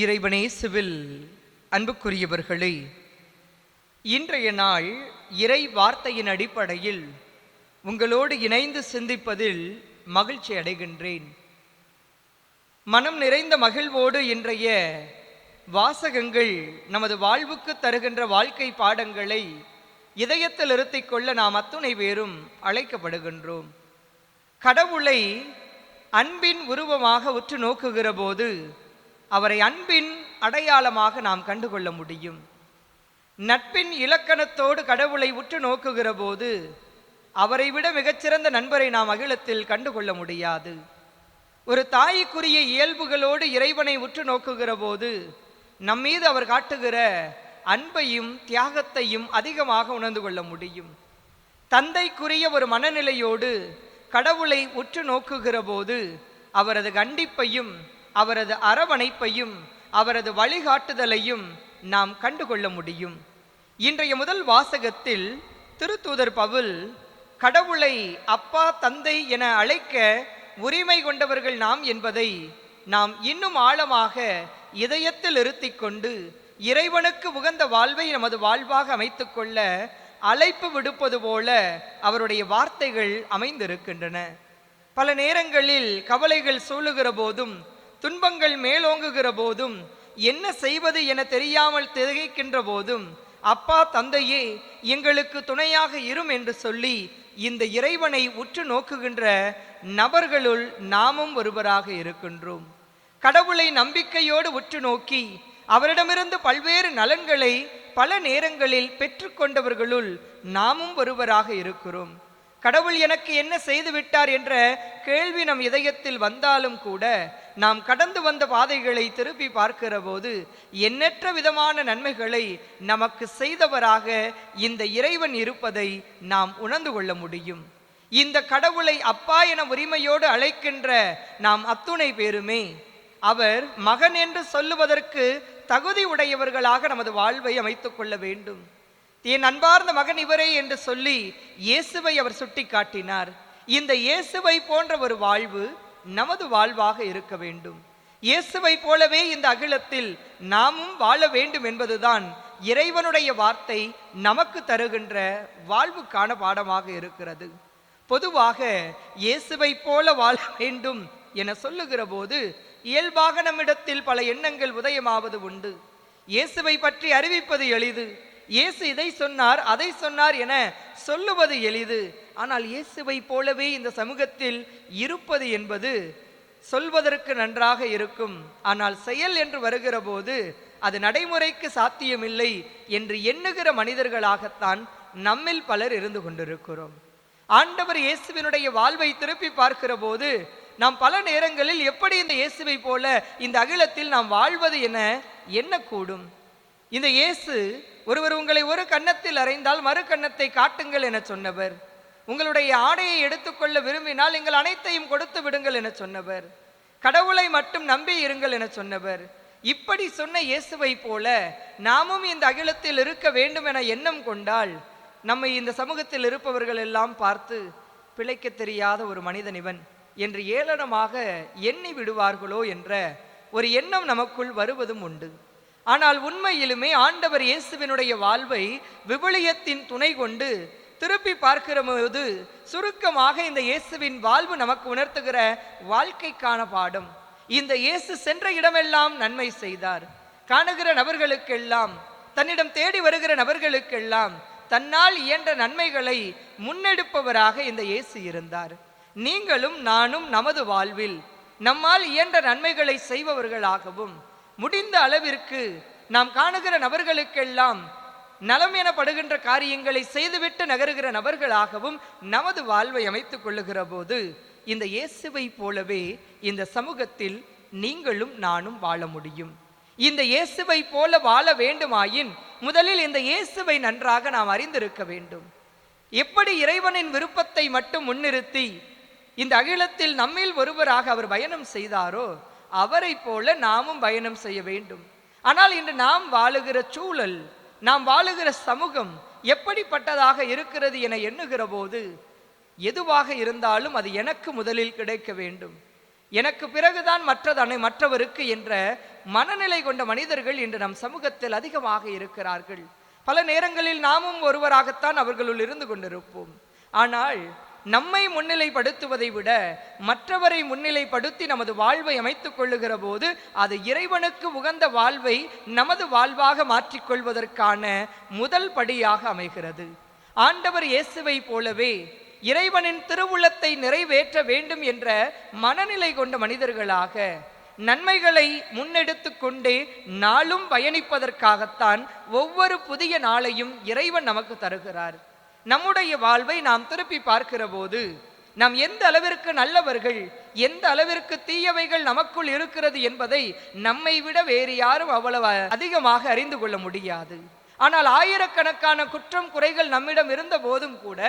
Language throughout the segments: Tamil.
இறைவனே சிவில் அன்புக்குரியவர்களே இன்றைய நாள் இறை வார்த்தையின் அடிப்படையில் உங்களோடு இணைந்து சிந்திப்பதில் மகிழ்ச்சி அடைகின்றேன். மனம் நிறைந்த மகிழ்வோடு இன்றைய வாசகங்கள் நமது வாழ்வுக்கு தருகின்ற வாழ்க்கை பாடங்களை இதயத்தில் இருத்திக் கொள்ள நாம் அத்துணை பேரும் அழைக்கப்படுகின்றோம். கடவுளை அன்பின் உருவமாக உற்று நோக்குகிற போது அவரை அன்பின் அடையாளமாக நாம் கண்டுகொள்ள முடியும். நட்பின் இலக்கணத்தோடு கடவுளை உற்று நோக்குகிற போது அவரை விட மிகச்சிறந்த நண்பரை நாம் அகிலத்தில் கண்டுகொள்ள முடியாது. ஒரு தாய்க்குரிய இயல்புகளோடு இறைவனை உற்று நோக்குகிற போது நம்மீது அவர் காட்டுகிற அன்பையும் தியாகத்தையும் அதிகமாக உணர்ந்து கொள்ள முடியும். தந்தைக்குரிய ஒரு மனநிலையோடு கடவுளை உற்று நோக்குகிற போது அவரது கண்டிப்பையும் அவரது அரவணைப்பையும் அவரது வழிகாட்டுதலையும் நாம் கண்டுகொள்ள முடியும். இன்றைய முதல் வாசகத்தில் திருத்தூதர் பவுல் கடவுளை அப்பா தந்தை என அழைக்க உரிமை கொண்டவர்கள் நாம் என்பதை நாம் இன்னும் ஆழமாக இதயத்தில் இருத்தி கொண்டு இறைவனுக்கு உகந்த வாழ்வை நமது வாழ்வாக அமைத்துக்கொள்ள அழைப்பு விடுப்பது போல அவருடைய வார்த்தைகள் அமைந்திருக்கின்றன. பல நேரங்களில் கவலைகள் சூழுகிற போதும் துன்பங்கள் மேலோங்குகிற போதும் என்ன செய்வது என தெரியாமல் திகைக்கின்ற போதும் அப்பா தந்தையே எங்களுக்கு துணையாக இரும் என்று சொல்லி இந்த இறைவனை உற்று நோக்குகின்ற நபர்களுள் நாமும் ஒருவராக இருக்கின்றோம். கடவுளை நம்பிக்கையோடு உற்று நோக்கி அவரிடமிருந்து பல்வேறு நலன்களை பல நேரங்களில் பெற்றுக்கொண்டவர்களுள் நாமும் ஒருவராக இருக்கிறோம். கடவுள் எனக்கு என்ன செய்து விட்டார் என்ற கேள்வி நம் இதயத்தில் வந்தாலும் கூட நாம் கடந்து வந்த பாதைகளை திருப்பி பார்க்கிற போது எண்ணற்ற விதமான நன்மைகளை நமக்கு செய்தவராக இந்த இறைவன் இருப்பதை நாம் உணர்ந்து கொள்ள முடியும். இந்த கடவுளை அப்பா என உரிமையோடு அழைக்கின்ற நாம் அத்துணை பேருமே. அவர் மகன் என்று சொல்லுவதற்கு தகுதி உடையவர்களாக நமது வாழ்வை அமைத்துக் கொள்ள வேண்டும். என் அன்பார்ந்த மகன் இவரே என்று சொல்லி இயேசுவை அவர் சுட்டி காட்டினார் இந்த இயேசுவை போன்ற ஒரு வாழ்வு நமது வாழ்வாக இருக்க வேண்டும். இயேசுவை போலவே இந்த அகிலத்தில் நாமும் வாழ வேண்டும் என்பதுதான் இறைவனுடைய வார்த்தை நமக்கு தருகின்ற வாழ்வுக்கான பாடமாக இருக்கிறது. பொதுவாக இயேசுவை போல வாழ வேண்டும் என சொல்லுகிற போது இயல்பாக நம்மிடத்தில் பல எண்ணங்கள் உதயமாவது உண்டு. இயேசுவை பற்றி அறிவிப்பது எளிது. இயேசு இதை சொன்னார் அதை சொன்னார் என சொல்லுவது எளிது. ஆனால் இயேசுவை போலவே இந்த சமூகத்தில் இருப்பது என்பது சொல்வதற்கு நன்றாக இருக்கும். ஆனால் செயல் என்று வருகிற போது அது நடைமுறைக்கு சாத்தியமில்லை என்று எண்ணுகிற மனிதர்களாகத்தான் நம்மில் பலர் இருந்து கொண்டிருக்கிறோம். ஆண்டவர் இயேசுவினுடைய வாழ்வை திருப்பி பார்க்கிற போது நாம் பல நேரங்களில் எப்படி இந்த இயேசுவை போல இந்த அகிலத்தில் நாம் வாழ்வது என எண்ணக்கூடும். இந்த இயேசு ஒருவர் உங்களை ஒரு கன்னத்தில் அறைந்தால் மறு கன்னத்தை காட்டுங்கள் என சொன்னவர். உங்களுடைய ஆடையை எடுத்துக்கொள்ள விரும்பினால் நீங்கள் அனைத்தையும் கொடுத்து விடுங்கள் என சொன்னவர். கடவுளை மட்டும் நம்பி இருங்கள் என சொன்னவர். இப்படி சொன்ன இயேசுவை போல நாமும் இந்த அகிலத்தில் இருக்க வேண்டும் என எண்ணம் கொண்டால் நம்மை இந்த சமூகத்தில் இருப்பவர்கள் எல்லாம் பார்த்து பிழைக்க தெரியாத ஒரு மனிதன் இவன் என்று ஏளனமாக எண்ணி விடுவார்களோ என்ற ஒரு எண்ணம் நமக்குள் வருவதும் உண்டு. ஆனால் உண்மையிலுமே ஆண்டவர் இயேசுவினுடைய வாழ்வை விவிலியத்தின் துணை கொண்டு திருப்பி பார்க்கிற போது சுருக்கமாக இந்த இயேசுவின் வாழ்வு நமக்கு உணர்த்துகிற வாழ்க்கைக்கான பாடம். இந்த இயேசு சென்ற இடமெல்லாம் நன்மை செய்தார். காணுகிற நபர்களுக்கெல்லாம் தன்னிடம் தேடி வருகிற நபர்களுக்கெல்லாம் தன்னால் இயன்ற நன்மைகளை முன்னெடுப்பவராக இந்த இயேசு இருந்தார். நீங்களும் நானும் நமது வாழ்வில் நம்மால் இயன்ற நன்மைகளை செய்பவர்களாகவும் முடிந்த அளவிற்கு நாம் காணுகிற நபர்களுக்கெல்லாம் நலம் எனப்படுகின்ற காரியங்களை செய்துவிட்டு நகருகிற நபர்களாகவும் நமது வாழ்வை அமைத்துக் கொள்ளுகிற போது இந்த இயேசுவை போலவே இந்த சமூகத்தில் நீங்களும் நானும் வாழ முடியும். இந்த இயேசுவை போல வாழ வேண்டுமாயின் முதலில் இந்த இயேசுவை நன்றாக நாம் அறிந்திருக்க வேண்டும். எப்படி இறைவனின் விருப்பத்தை மட்டும் முன்னிறுத்தி இந்த அகிலத்தில் நம்மில் ஒருவராக அவர் பயணம் செய்தாரோ அவரை போல நாமும் பயணம் செய்ய வேண்டும். ஆனால் இன்று நாம் வாழுகிற சூழல் நாம் வாழுகிற சமூகம் எப்படிப்பட்டதாக இருக்கிறது என எண்ணுகிற போது எதுவாக இருந்தாலும் அது எனக்கு முதலில் கிடைக்க வேண்டும். எனக்கு பிறகுதான் மற்றதனை மற்றவருக்கு என்ற மனநிலை கொண்ட மனிதர்கள் இன்று நம் சமூகத்தில் அதிகமாக இருக்கிறார்கள். பல நேரங்களில் நாமும் ஒருவராகத்தான் அவர்களுள் இருந்து கொண்டிருப்போம். ஆனால் நம்மை முன்னிலைப்படுத்துவதை விட மற்றவரை முன்னிலைப்படுத்தி நமது வாழ்வை அமைத்துக் கொள்ளுகிற போது அது இறைவனுக்கு உகந்த வாழ்வை நமது வாழ்வாக மாற்றிக்கொள்வதற்கான முதல் படியாக அமைகிறது. ஆண்டவர் இயேசுவை போலவே இறைவனின் திருவுள்ளத்தை நிறைவேற்ற வேண்டும் என்ற மனநிலை கொண்ட மனிதர்களாக நன்மைகளை முன்னெடுத்து கொண்டே நாளும் பயணிப்பதற்காகத்தான் ஒவ்வொரு புதிய நாளையும் இறைவன் நமக்கு தருகிறார். நம்முடைய வாழ்வை நாம் திருப்பி பார்க்கிற போது நாம் எந்த அளவிற்கு நல்லவர்கள் எந்த அளவிற்கு தீயவைகள் நமக்குள் இருக்கிறது என்பதை நம்மை விட வேறு யாரும் அவ்வளவு அதிகமாக அறிந்து கொள்ள முடியாது. ஆனால் ஆயிரக்கணக்கான குற்றம் குறைகள் நம்மிடம் இருந்த போதும் கூட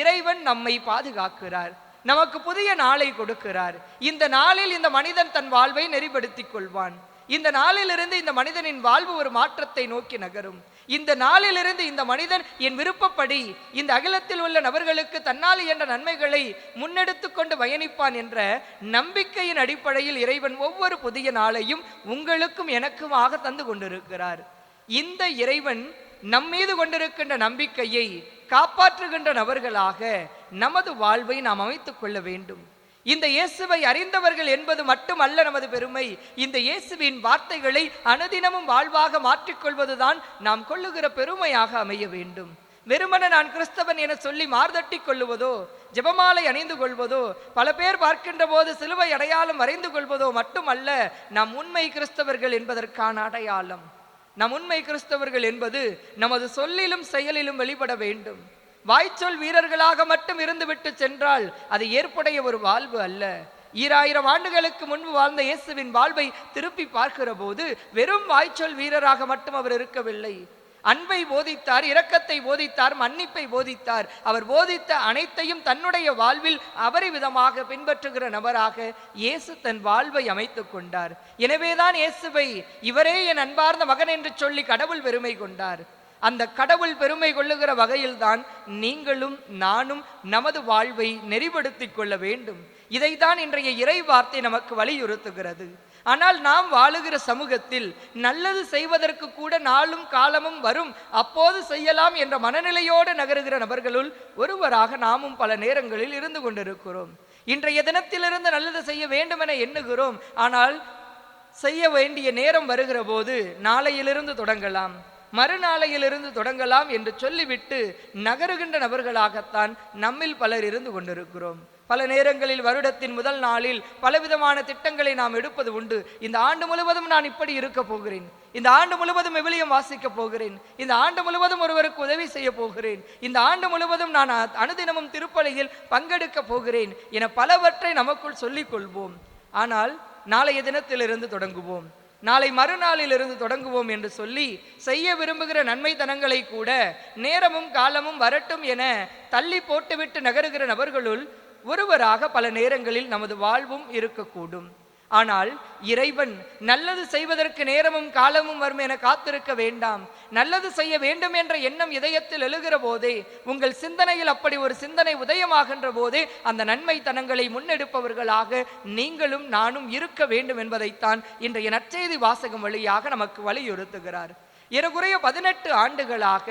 இறைவன் நம்மை பாதுகாக்கிறார். நமக்கு புதிய நாளை கொடுக்கிறார். இந்த நாளில் இந்த மனிதன் தன் வாழ்வை நெறிப்படுத்திக் கொள்வான். இந்த நாளிலிருந்து இந்த மனிதனின் வாழ்வு ஒரு மாற்றத்தை நோக்கி நகரும். இந்த நாளிலிருந்து இந்த மனிதன் என் விருப்பப்படி இந்த அகிலத்தில் உள்ள நபர்களுக்கு தன்னால் என்ற நன்மைகளை முன்னெடுத்து கொண்டு பயணிப்பான் என்ற நம்பிக்கையின் அடிப்படையில் இறைவன் ஒவ்வொரு புதிய நாளையும் உங்களுக்கும் எனக்குமாக தந்து கொண்டிருக்கிறார். இந்த இறைவன் நம்மீது கொண்டிருக்கின்ற நம்பிக்கையை காப்பாற்றுகின்ற நபர்களாக நமது வாழ்வை நாம் அமைத்துக் கொள்ள வேண்டும். இந்த இயேசுவை அறிந்தவர்கள் என்பது மட்டுமல்ல நமது பெருமை. இந்த இயேசுவின் வார்த்தைகளை அனுதினமும் வாழ்வாக மாற்றிக்கொள்வதுதான் நாம் கொள்ளுகிற பெருமையாக அமைய வேண்டும். வெறுமன நான் கிறிஸ்தவன் என சொல்லி மார்தட்டி கொள்ளுவதோ ஜெபமாலை அணிந்து கொள்வதோ பல பேர் பார்க்கின்ற போது சிலுவை அடையாளம் வரைந்து கொள்வதோ மட்டுமல்ல நாம் உண்மை கிறிஸ்தவர்கள் என்பதற்கான அடையாளம். நம் உண்மை கிறிஸ்தவர்கள் என்பது நமது சொல்லிலும் செயலிலும் வெளிப்பட வேண்டும். வாய்ச்சொல் வீரர்களாக மட்டும் இருந்துவிட்டு சென்றால் அது ஏற்புடைய ஒரு வாழ்வு அல்ல. ஈராயிரம் ஆண்டுகளுக்கு முன்பு வாழ்ந்த இயேசுவின் வாழ்வை திருப்பி பார்க்கிற போது வெறும் வாய்ச்சொல் வீரராக மட்டும் அவர் இருக்கவில்லை. அன்பை போதித்தார் இரக்கத்தை போதித்தார் மன்னிப்பை போதித்தார். அவர் போதித்த அனைத்தையும் தன்னுடைய வாழ்வில் அவரை விதமாக பின்பற்றுகிற நபராக இயேசு தன் வாழ்வை அமைத்துக் கொண்டார். எனவேதான் இயேசுவை இவரே என் அன்பார்ந்த மகன் என்று சொல்லி கடவுள் பெருமை கொண்டார். அந்த கடவுள் பெருமை கொள்ளுகிற வகையில்தான் நீங்களும் நானும் நமது வாழ்வை நெறிப்படுத்திக் கொள்ள வேண்டும். இதைத்தான் இன்றைய இறை வார்த்தை நமக்கு வலியுறுத்துகிறது. ஆனால் நாம் வாழுகிற சமூகத்தில் நல்லது செய்வதற்கு கூட நாளும் காலமும் வரும். அப்போது செய்யலாம் என்ற மனநிலையோடு நகருகிற நபர்களுள் ஒருவராக நாமும் பல நேரங்களில் இருந்து கொண்டிருக்கிறோம். இன்றைய தினத்திலிருந்து நல்லது செய்ய வேண்டும் என எண்ணுகிறோம். ஆனால் செய்ய வேண்டிய நேரம் வருகிற போது நாளையிலிருந்து தொடங்கலாம். மறுநாளையிலிருந்து தொடங்கலாம் என்று சொல்லிவிட்டு நகருகின்ற நபர்களாகத்தான் நம்மில் பலர் இருந்து கொண்டிருக்கிறோம். பல நேரங்களில் வருடத்தின் முதல் நாளில் பலவிதமான திட்டங்களை நாம் எடுப்பது உண்டு. இந்த ஆண்டு முழுவதும் நான் இப்படி இருக்க போகிறேன். இந்த ஆண்டு முழுவதும் விவிலியம் வாசிக்க போகிறேன். இந்த ஆண்டு முழுவதும் ஒருவருக்கு உதவி செய்ய போகிறேன். இந்த ஆண்டு முழுவதும் நான் அ- அனுதினமும் திருப்பலியில் பங்கெடுக்க போகிறேன் என பலவற்றை நமக்குள் சொல்லிக் கொள்வோம் ஆனால் நாளைய தினத்திலிருந்து தொடங்குவோம். நாளை மறுநாளிலிருந்து தொடங்குவோம் என்று சொல்லி செய்ய விரும்புகிற நன்மைத்தனங்களை கூட நேரமும் காலமும் வரட்டும் என தள்ளி போட்டுவிட்டு நகருகிற நபர்களுள் ஒருவராக பல நேரங்களில் நமது வாழ்வும் இருக்கக்கூடும். ஆனால் இறைவன் நல்லது செய்வதற்கு நேரமும் காலமும் வரும் என காத்திருக்க வேண்டாம். நல்லது செய்ய வேண்டும் என்ற எண்ணம் இதயத்தில் எழுகிற போதே உங்கள் சிந்தனையில் அப்படி ஒரு சிந்தனை உதயமாகின்ற போதே அந்த நன்மைத்தனங்களை முன்னெடுப்பவர்களாக நீங்களும் நானும் இருக்க வேண்டும் என்பதைத்தான் இன்றைய நற்செய்தி வாசகம் வழியாக நமக்கு வலியுறுத்துகிறார். ஏறக்குறைய பதினெட்டு ஆண்டுகளாக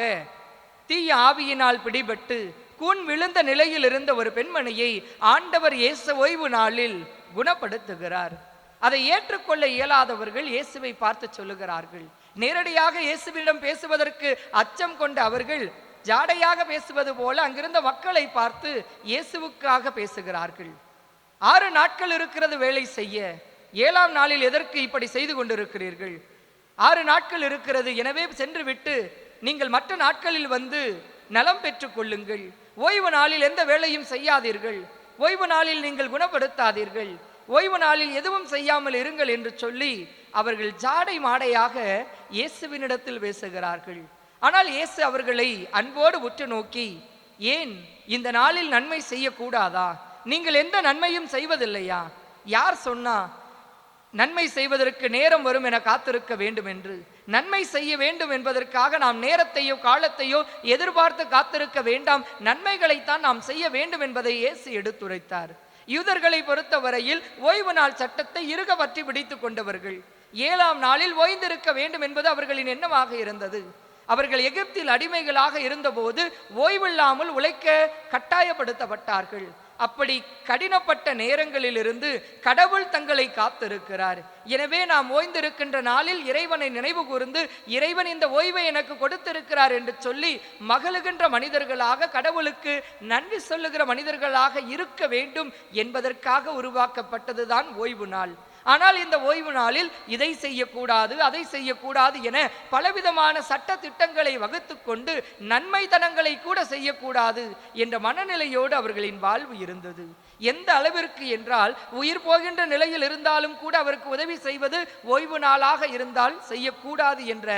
தீய ஆவியினால் பிடிபட்டு கூன் விழுந்த நிலையில் இருந்த ஒரு பெண்மணியை ஆண்டவர் இயேசு ஓய்வு நாளில் குணப்படுத்துகிறார். அதை ஏற்றுக்கொள்ள இயலாதவர்கள் இயேசுவை பார்த்து சொல்லுகிறார்கள். நேரடியாக இயேசுவிடம் பேசுவதற்கு அச்சம் கொண்ட அவர்கள் ஜாடையாக பேசுவது போல அங்கிருந்த மக்களை பார்த்து இயேசுவுக்காக பேசுகிறார்கள். ஆறு நாட்கள் இருக்கிறது வேலை செய்ய. ஏழாம் நாளில் எதற்கு இப்படி செய்து கொண்டிருக்கிறீர்கள்? ஆறு நாட்கள் இருக்கிறது. எனவே சென்று விட்டு நீங்கள் மற்ற நாட்களில் வந்து நலம் பெற்றுக் கொள்ளுங்கள். ஓய்வு நாளில் எந்த வேலையும் செய்யாதீர்கள். ஓய்வு நாளில் நீங்கள் குணப்படுத்தாதீர்கள். ஓய்வு நாளில் எதுவும் செய்யாமல் இருங்கள் என்று சொல்லி அவர்கள் ஜாடை மாடையாக இயேசுவினிடத்தில் பேசுகிறார்கள். ஆனால் இயேசு அவர்களை அன்போடு உற்று நோக்கி ஏன் இந்த நாளில் நன்மை செய்யக்கூடாதா? நீங்கள் எந்த நன்மையும் செய்வதில்லையா? யார் சொன்னா நன்மை செய்வதற்கு நேரம் வரும் என காத்திருக்க வேண்டும் என்று. நன்மை செய்ய வேண்டும் என்பதற்காக நாம் நேரத்தையோ காலத்தையோ எதிர்பார்த்து காத்திருக்க வேண்டாம். நன்மைகளைத்தான் நாம் செய்ய வேண்டும் என்பதை இயேசு எடுத்துரைத்தார். யூதர்களை பொறுத்தவரையில் ஓய்வு நாள் சட்டத்தை இறுக பற்றி பிடித்துக் கொண்டவர்கள். ஏழாம் நாளில் ஓய்ந்திருக்க வேண்டும் என்பது அவர்களின் எண்ணமாக இருந்தது. அவர்கள் எகிப்தில் அடிமைகளாக இருந்தபோது ஓய்வில்லாமல் உழைக்க கட்டாயப்படுத்தப்பட்டார்கள். அப்படி கடினப்பட்ட நேரங்களிலிருந்து கடவுள் தங்களை காத்திருக்கிறார். எனவே நாம் ஓய்ந்திருக்கின்ற நாளில் இறைவனை நினைவு கூர்ந்து இறைவன் இந்த ஓய்வை எனக்கு கொடுத்திருக்கிறார் என்று சொல்லி மகளுகின்ற மனிதர்களாக கடவுளுக்கு நன்றி சொல்லுகிற மனிதர்களாக இருக்க வேண்டும் என்பதற்காக உருவாக்கப்பட்டதுதான் ஓய்வு நாள். ஆனால் இந்த ஓய்வு நாளில் இதை செய்யக்கூடாது அதை செய்யக்கூடாது என பலவிதமான சட்ட திட்டங்களை வகுத்து கொண்டு நன்மைத்தனங்களை கூட செய்யக்கூடாது என்ற மனநிலையோடு அவர்களின் வாழ்வு இருந்தது. எந்த அளவிற்கு என்றால் உயிர் போகின்ற நிலையில் இருந்தாலும் கூட அவருக்கு உதவி செய்வது ஓய்வு நாளாக இருந்தால் செய்யக்கூடாது என்ற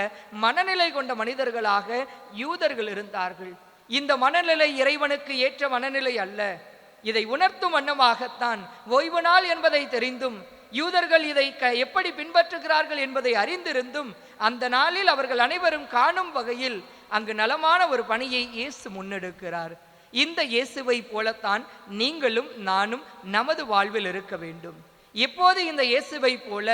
மனநிலை கொண்ட மனிதர்களாக யூதர்கள் இருந்தார்கள். இந்த மனநிலை இறைவனுக்கு ஏற்ற மனநிலை அல்ல. இதை உணர்த்தும் வண்ணமாகத்தான் ஓய்வு நாள் என்பதை தெரிந்தும் யூதர்கள் இதை க எப்படி பின்பற்றுகிறார்கள் என்பதை அறிந்திருந்தும் அந்த நாளில் அவர்கள் அனைவரும் காணும் வகையில் அங்கு நலமான ஒரு பணியை இயேசு முன்னெடுக்கிறார். இந்த இயேசுவை போலத்தான் நீங்களும் நானும் நமது வாழ்வில் இருக்க வேண்டும். எப்போது இந்த இயேசுவை போல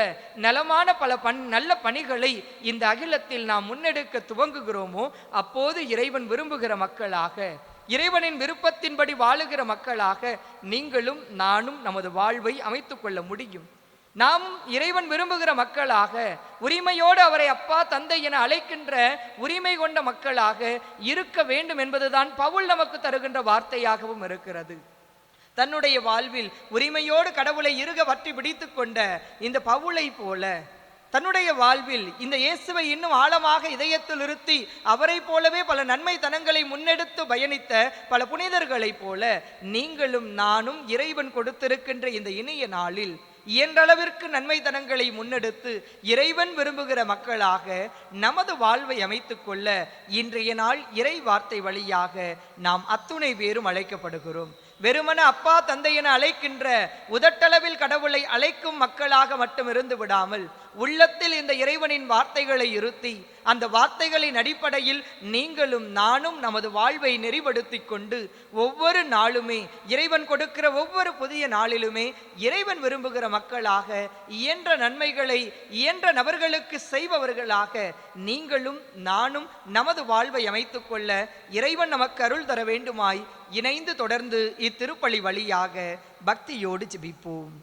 நலமான பல பண் நல்ல பணிகளை இந்த அகிலத்தில் நாம் முன்னெடுக்க துவங்குகிறோமோ அப்போது இறைவன் விரும்புகிற மக்களாக இறைவனின் விருப்பத்தின்படி வாழுகிற மக்களாக நீங்களும் நானும் நமது வாழ்வை அமைத்துக்கொள்ள முடியும். நாம் இறைவன் விரும்புகிற மக்களாக உரிமையோடு அவரை அப்பா தந்தை என அழைக்கின்ற உரிமை கொண்ட மக்களாக இருக்க வேண்டும் என்பதுதான் பவுல் நமக்கு தருகின்ற வார்த்தையாகவும் இருக்கிறது. தன்னுடைய வாழ்வில் உரிமையோடு கடவுளை இருக வற்றி பிடித்து கொண்ட இந்த பவுளை போல தன்னுடைய வாழ்வில் இந்த இயேசுவை இன்னும் ஆழமாக இதயத்தில் இருத்தி அவரை போலவே பல நன்மை தனங்களை முன்னெடுத்து பயணித்த பல புனிதர்களைப் போல நீங்களும் நானும் இறைவன் கொடுத்திருக்கின்ற இந்த இனிய நாளில் இயன்றளவிற்கு நன்மை தனங்களை முன்னெடுத்து இறைவன் விரும்புகிற மக்களாக நமது வாழ்வை அமைத்துக் கொள்ள இன்றைய நாள் இறை வார்த்தை வழியாக நாம் அத்துணை பேரும் அழைக்கப்படுகிறோம். வெறுமன அப்பா தந்தை என அழைக்கின்ற உதட்டளவில் கடவுளை அழைக்கும் மக்களாக மட்டும் இருந்து விடாமல் உள்ளத்தில் இந்த இறைவனின் வார்த்தைகளை இருத்தி அந்த வார்த்தைகளின் அடிப்படையில் நீங்களும் நானும் நமது வாழ்வை நெறிப்படுத்திக் கொண்டு ஒவ்வொரு நாளுமே இறைவன் கொடுக்கிற ஒவ்வொரு புதிய நாளிலுமே இறைவன் விரும்புகிற மக்களாக இயன்ற நன்மைகளை இயன்ற நபர்களுக்கு செய்பவர்களாக நீங்களும் நானும் நமது வாழ்வை அமைத்து கொள்ள இறைவன் நமக்கு அருள் தர வேண்டுமாய் இணைந்து தொடர்ந்து இத்திருப்பலி வழியாக பக்தியோடு ஜிபிப்போம்.